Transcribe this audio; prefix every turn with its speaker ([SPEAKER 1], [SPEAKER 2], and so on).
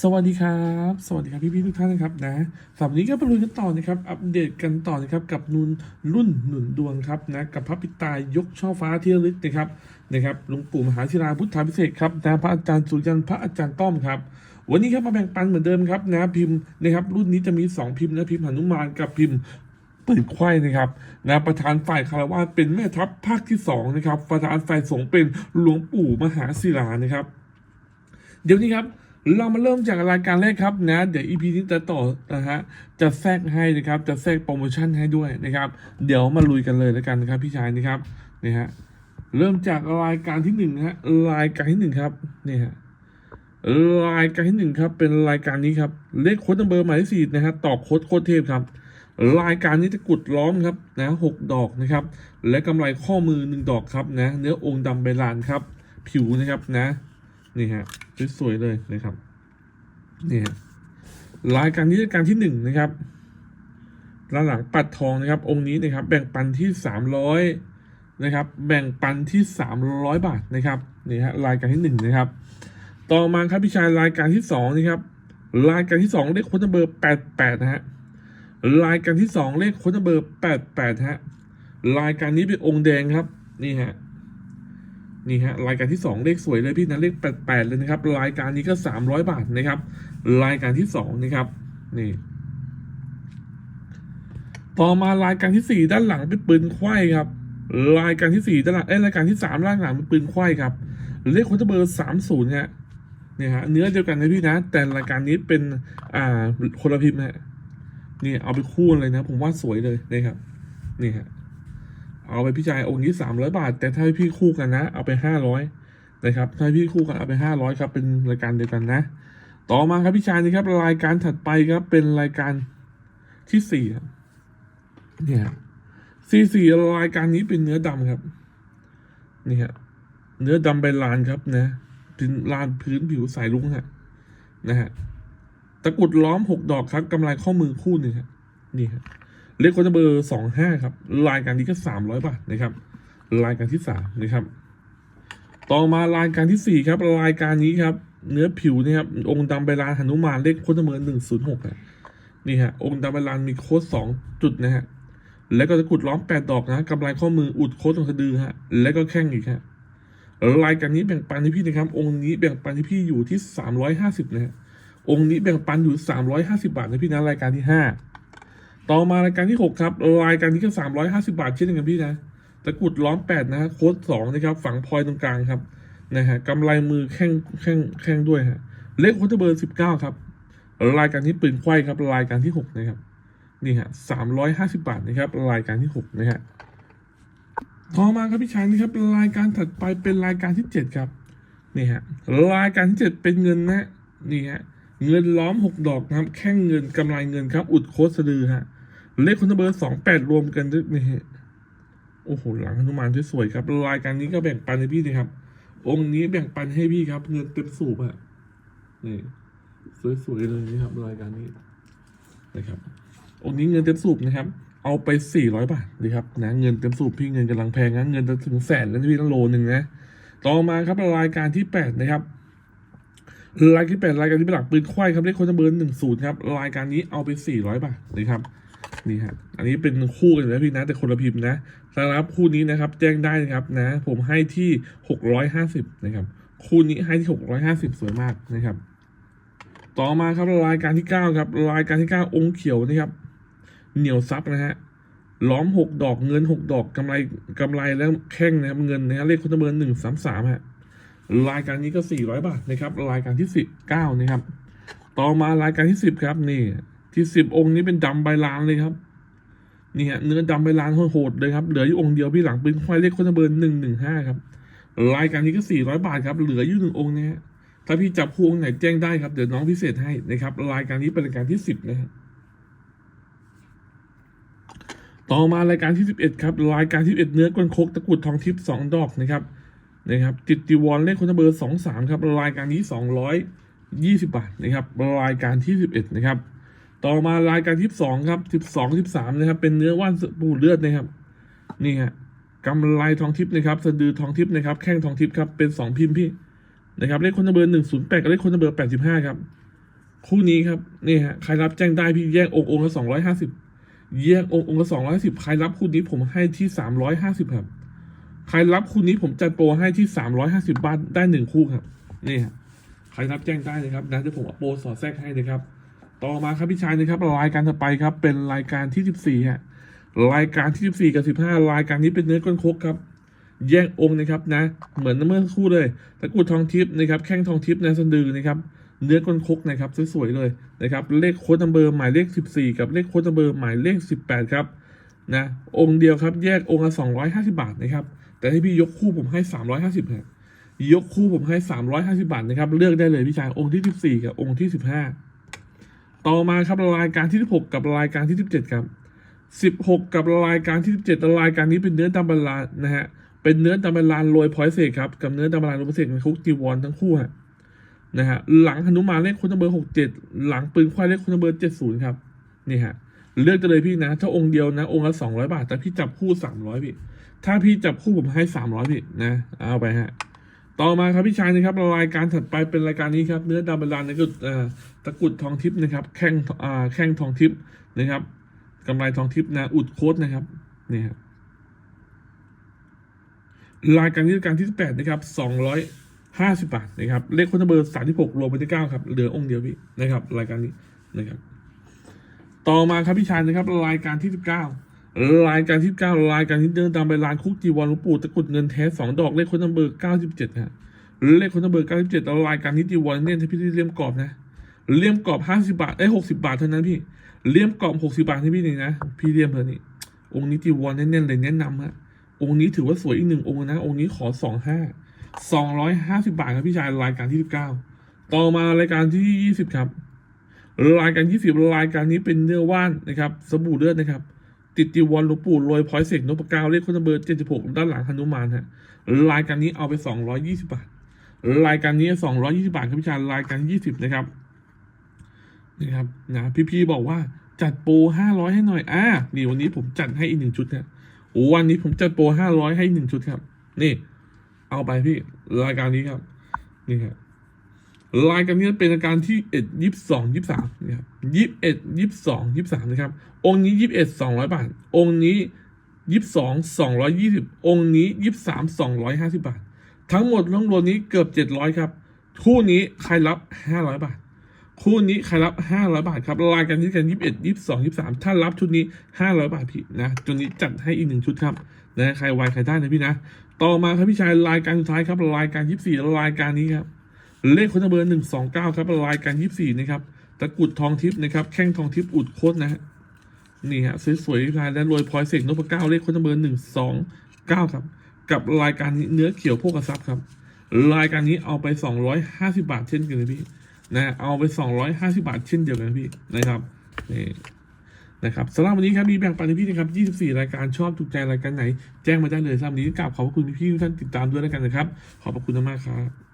[SPEAKER 1] สวัสดีครับ สวัสดีครับพี่พี่ๆทุกท่านนะครับนะสำหรับวันนี้ก็ไปลุยกันต่อนะครับ อัปเดตกันต่อนะครับกับนุนรุ่นหนุนดวงครับนะกับพระปิตายยกช่อฟ้าเที่ระลึกนะครับนะครับหลวงปู่มหาศิลาพุทธาพิเศษครับนะพระอาจารย์สุรยันพระอาจารย์ต้อมครับ วันนี้ครับมาแบ่งปันเหมือนเดิมครับนะพิมพ์นะครับ รุ่นนี้จะมี 2 พิมพ์นะพิมพ์หนุมานกับพิมพ์ปืนไข่นะครับนะประธานฝ่ายคารวะเป็นแม่ทัพภาคที่สองนะครับประธานฝ่ายสงฆ์เป็นหลวงปู่มหาศิลานะครับ เดี๋ยวนี้ครับ เรามาเริ่มจากรายการแรกครับนะ เดี๋ยว EP นี้จะต่อนะฮะจะแทรกให้นะครับ จะแทรกโปรโมชั่นให้ด้วยนะครับ เดี๋ยวมาลุยกันเลยแล้วกันนะครับ พี่ชายนะครับนี่ฮะเริ่มจากรายการที่หนึ่งนะฮะรายการที่หนึ่งครับนี่ฮะรายการที่หนึ่งครับ เป็นรายการนี้ครับ เลขโค้ดนัเบอร์หมายเลขสี่นะฮะตอบโค้ดโค้ดเทพครับ รายการนี้จะกุดล้อมครับนะหกดอกนะครับ และกำไรข้อมือหนึ่งดอกครับนะ เนื้อองค์ดำใบลานครับ ผิวนะครับนะ นี่ฮะสวยๆเลยนะครับนี่ฮะรายการนี้รายการที่หนึ่งนะครับด้านหลังปัดทองนะครับ องค์นี้นะครับ แบ่งปันที่สามร้อยนะครับ แบ่งปันที่สามร้อยบาทนะครับนี่ฮะรายการที่หนึ่งนะครับ ต่อมาครับพี่ชายรายการที่สองนะครับรายการที่สองเลขค้ดเบอร์แปดแปดนะฮะรายการที่สองเลขค้ดเบอร์แปดแปดฮะรายการนี้เป็นองค์แดงครับนี่ฮะ นี่ฮะรายการที่สองเลขสวยเลยพี่นะเลขแปดเลยนะครับ รายการนี้ก็สามร้อยบาทนะครับ รายการที่สองนะครับนี่ต่อมารายการที่สี่ด้านหลังเป็นปืนไขว้ครับ รายการที่สี่ด้านหลังเอ้รายการที่สามด้านหลังเป็นปืนไขว้ครับเลขโค้ดเบอร์สามศูนย์ฮะเนี่ยฮะเนื้อเดียวกันนะพี่นะ แต่รายการนี้เป็นอ่าคนละพิมพ์ฮะนี่เอาไปคู่เลยนะ ผมว่าสวยเลยนะครับนี่ฮะ เอาไปพี่ชายองค์นี้สามร้อยบาท แต่ถ้าพี่คู่กันนะ เอาไปห้าร้อยนะครับ ถ้าพี่คู่กันเอาไปห้าร้อยครับ เป็นรายการเดียวกันนะ ต่อมาครับพี่ชายนี่ครับ รายการถัดไปครับเป็นรายการที่สี่เนี่ยสี่สี่รายการนี้เป็นเนื้อดำครับนี่ฮะเนื้อดำใบลานครับนะเป็นลานพื้นผิวสายลุงฮะนะฮะตะกุดล้อมหกดอกครับกำไรข้อมือคู่หนึ่งฮะนี่ฮะ เลขโค้ดเบอร์สองห้าครับรายการนี้ก็สามร้อยบาทนะครับรายการที่สามนะครับ ต่อมารายการที่สี่ครับรายการนี้ครับ เนื้อผิวนี่ครับองค์ดำใบลานหนุมานเลขโค้ดเบอร์หนึ่งศูนย์หกนี่ฮะองค์ดำใบลานมีโค้ดสองจุดนะฮะแล้วก็ตะกุดล้อมแปดดอกนะกำไรข้อมืออุดโค้ดตรงสะดือฮะแล้วก็แข้งอีกฮะรายการนี้แบ่งปันให้พี่นะครับ องค์นี้แบ่งปันให้พี่อยู่ที่สามร้อยห้าสิบนะฮะองค์นี้แบ่งปันอยู่สามร้อยห้าสิบาทนะพี่นะรายการที่ห้า ต่อมารายการที่หกครับ รายการนี้ก็สามร้อยห้าสิบาทเช่นเดียวกันพี่นะตะกรุดล้อมแปดนะฮะโค้ดสองนะครับ ฝังพลอยตรงกลางครับนะฮะกำไรมือแข้งแข้งแข้งด้วยฮะเลขโค้ดเบอร์สิบเก้าครับ รายการที่ปืนไขว้ครับ รายการที่หกนะครับ นี่ฮะสามร้อยห้าสิบาทนะครับ รายการที่หกนะฮะต่อมาครับพี่ชายนี่ครับรายการถัดไปเป็นรายการที่เจ็ดครับนี่ฮะรายการที่เจ็ดเป็นเงินนะนี่ฮะ เงินล้อมหกดอกนะครับ แข้งเงินกำไรเงินครับ อุดโคสะดือฮะ เลขคุณเบอร์สองแปดรวมกันด้วยนี่ฮะโอ้โหหลังหนุมานที่สวยครับ รายการนี้ก็แบ่งปันให้พี่นะครับ องค์นี้แบ่งปันให้พี่ครับ เงินเต็มสูบอะนี่สวยๆเลยนี่ครับ รายการนี้นะครับ องค์นี้เงินเต็มสูบนะครับ เอาไปสี่ร้อยบาทนะครับนะเงินเต็มสูบพี่เงินกำลังแพงนะเงินจะถึงแสนแล้วพี่ต้องโลหนึ่งนะต่อมาครับรายการที่แปดนะครับ รายการที่แปดรายการที่เป็นหลักปืนควายครับเลขโค้ดเบอร์หนึ่งศูนย์ครับรายการนี้เอาไปสี่ร้อยบาทนะครับนี่ฮะอันนี้เป็นคู่กันอยู่แล้วพี่นะแต่คนละพิมพ์นะสำหรับคู่นี้นะครับ แจ้งได้นะครับนะ ผมให้ที่หกร้อยห้าสิบนะครับ คู่นี้ให้ที่หกร้อยห้าสิบสวยมากนะครับ ต่อมาครับรายการที่เก้าครับรายการที่เก้าองค์เขียวนะครับ เหนียวซับนะฮะล้อมหกดอกเงินหกดอกกำไรกำไรแล้วแข้งนะครับเงินนะฮะเลขโค้ดเบอร์หนึ่งสามสามฮะ รายการนี้ก็ 400 บาทนะครับ รายการที่สิบเก้านะครับ ต่อมารายการที่สิบครับ นี่ ที่สิบองค์นี้เป็นดำใบลานเลยครับนี่ฮะเนื้อดำใบลานโหดเลยครับ เหลืออยู่องค์เดียวพี่หลังเป็นควายเลขคนเบอร์หนึ่งหนึ่งห้าครับ รายการนี้ก็400บาทครับ เหลืออยู่หนึ่งองค์นะฮะถ้าพี่จับคู่องไหนแจ้งได้ครับ เดี๋ยวน้องพิเศษให้นะครับ รายการนี้เป็นรายการที่สิบนะฮะต่อมารายการที่สิบเอ็ดครับ รายการที่สิบเอ็ดเนื้อกวนโคกตะกุดทองทิพย์สองดอกนะครับ นะครับติดติวอนเลขคนเบอร์สองสามครับรายการนี้สองร้อยยี่สิบบาทนะครับรายการที่สิบเอ็ดนะครับ ต่อมารายการที่สองครับสิบสองสิบสามนะครับ เป็นเนื้อว่านปูเลือดนะครับ นี่ฮะกำไรทองทิพย์นะครับสะดือทองทิพย์นะครับ แข้งทองทิพย์ครับเป็นสองพิมพ์พี่นะครับเลขคนเบอร์หนึ่งศูนย์แปดกับเลขคนเบอร์แปดสิบห้าครับ คู่นี้ครับนี่ฮะใครรับแจ้งได้พี่แยกองค์องค์ละสองร้อยห้าสิบแยกองค์องค์ละสองร้อยสิบใครรับคู่นี้ผมให้ที่สามร้อยห้าสิบครับ ครรับคู่นี้ผมจัดโปรให้ที่สามร้อยห้าสิบบาทได้หนึ่งคู่ครับ นี่ฮะใครรับแจ้งได้เลยครับนะเดี๋ยวผมเอาโปรสอดแทรกให้นะครับ ต่อมาครับพี่ชายนะครับรายการต่อไปครับ เป็นรายการที่สิบสี่ฮะรายการที่สิบสี่กับสิบห้ารายการนี้เป็นเนื้อก้นคกครับ แยกองค์นะครับนะ เหมือนเมื่อคู่เลยตะกุดทองทิพย์นะครับแข้งทองทิพย์นะสะดือนะครับเนื้อก้นคกนะครับสวยๆเลยนะครับเลขโค้ดนัมเบอร์หมายเลข 14 กับเลขโค้ดนัมเบอร์หมายเลข 18 ครับนะองค์เดียวครับแยกองค์ละ250 บาทนะครับ แต่ให้พี่ยกคู่ผมให้350ครับฮะยกคู่ผมให้350บาทนะครับ เลือกได้เลยพี่ชายองค์ที่14กับองค์ที่15ต่อมาครับรายการที่16กับรายการที่17ครับ16กับรายการที่17รายการนี้เป็นเนื้อตำบลานนะฮะเป็นเนื้อตำบลานโรยพอยเศษครับกับเนื้อตำบลานโรยพอยเศษเป็นคุกจีวรทั้งคู่ฮะนะฮะหลังหนุมานเลขคนเบอร์หกเจ็ดหลังปืนควายเลขคนเบอร์เจ็ดศูนย์ครับนี่ฮะ เลือกกันเลยพี่นะ ถ้าองค์เดียวนะ องค์ละสองร้อยบาท แต่พี่จับคู่สามร้อยพี่ ถ้าพี่จับคู่ผมให้สามร้อยพี่นะ เอาไปฮะ ต่อมาครับพี่ชายนะครับรายการถัดไปเป็นรายการนี้ครับ เนื้อดำบรรลานในกุดตะกุดทองทิพย์นะครับ แข้งอ่าแข้งทองทิพย์นะครับกำไรทองทิพย์นะ อุดโคตนะครับ นี่ครับรายการที่รายการที่แปดนะครับสองร้อยห้าสิบบาทนะครับ เลขคนเบอร์สามที่หกรวมไปที่เก้าครับ เหลือองค์เดียวพี่นะครับ รายการนี้นะครับ ต่อมาครับพี่ชายนะครับรายการที่สิบเก้ารายการที่เก้ารายการที่เดินตามไปลานคุกจีวรหลวงปู่ตะกรุดเงินแท้สองดอกเลขคนเบอร์เก้าสิบเจ็ดฮะเลขคนเบอร์เก้าสิบเจ็ดรายการที่จีวรเนี่ยที่พี่เลี่ยมกรอบนะเลี่ยมกรอบห้าสิบาทไอ้หกสิบาทเท่านั้นพี่เลี่ยมกรอบหกสิบาทที่พี่นี่นะพี่เลี่ยมเธอนี่องค์นี้จีวรแน่นๆเลยแนะนำฮะองค์นี้ถือว่าสวยอีกหนึ่งองค์นะองค์นี้ขอสองห้าสองร้อยห้าสิบาทครับพี่ชายรายการที่สิบเก้าต่อมารายการที่ยี่สิบครับ รายการยี่สิบรายการนี้เป็นเนื้อว่านนะครับสบู่เลือดนะครับ ติดจีวรหลวงปู่โรยพอยเสกนพก้าเลขคนเบอร์เจ็ดสิบหกด้านหลังฮนุมานฮะรายการนี้เอาไปสองร้อยยี่สิบาท รายการนี้สองร้อยี่สิบาทครับพี่ชายรายการยี่สิบนะครับนะครับนะพี่ๆบอกว่าจัดโปรห้าร้อยให้หน่อยอ่านี่วันนี้ผมจัดให้อีกหนึ่งชุดนะโอ้วันนี้ผมจัดโปรห้าร้อยให้หนึ่งชุดครับ นี่ เอาไปพี่รายการนี้ครับ นี่ครับ รายการนี้เป็นราการที่เอ็ดยี่สิบสองยี่สามนี่ครับยี่สิบเอ็ดยี่สิบสองยี่สามนะครับ องค์นี้ยี่สิบเอ็ดสองร้อยบาท องค์นี้ยี่สิบสองสองร้อยยี่สิบองค์นี้ยี่สิบสามสองร้อยห้าสิบาท ทั้งหมดทั้งรวมนี้เกือบเจ็ดร้อยครับ คู่นี้ใครรับห้าร้อยบาท คู่นี้ใครรับห้าร้อยบาทครับรายการที่กันยี่สิบเอ็ดยี่สิบสองยี่สามถ้ารับชุดนี้ห้าร้อยบาทพี่นะตัวนี้จัดให้อีกหนึ่งชุดครับนะใครไวใครได้นะพี่นะ ต่อมาครับพี่ชายรายการสุดท้ายครับรายการยี่สี่รายการนี้ครับ เลขคนเบอร์หนึ่งสองเก้าครับรายการยี่สี่นะครับตะกุดทองทิพย์นะครับ แข้งทองทิพย์อุดโคตรนะฮะนี่ฮะสวยๆพี่ชายและรวยพลอยเสกนพเก้าเลขคนเบอร์หนึ่งสองเก้าครับ กับรายการนี้เนื้อเขียวโภกทรัพย์ครับรายการนี้เอาไปสองร้อยห้าสิบาทเช่นกันเลยพี่นะเอาไปสองร้อยห้าสิบาทเช่นเดียวกันพี่นะครับนี่นะครับสำหรับวันนี้ครับมีแบ่งปันให้พี่นะครับ 24 รายการชอบถูกใจรายการไหน แจ้งมาได้เลยสำหรับวันนี้กราบขอบคุณพี่ทุกท่านติดตามด้วยแล้วกันนะครับ ขอบพระคุณมากครับ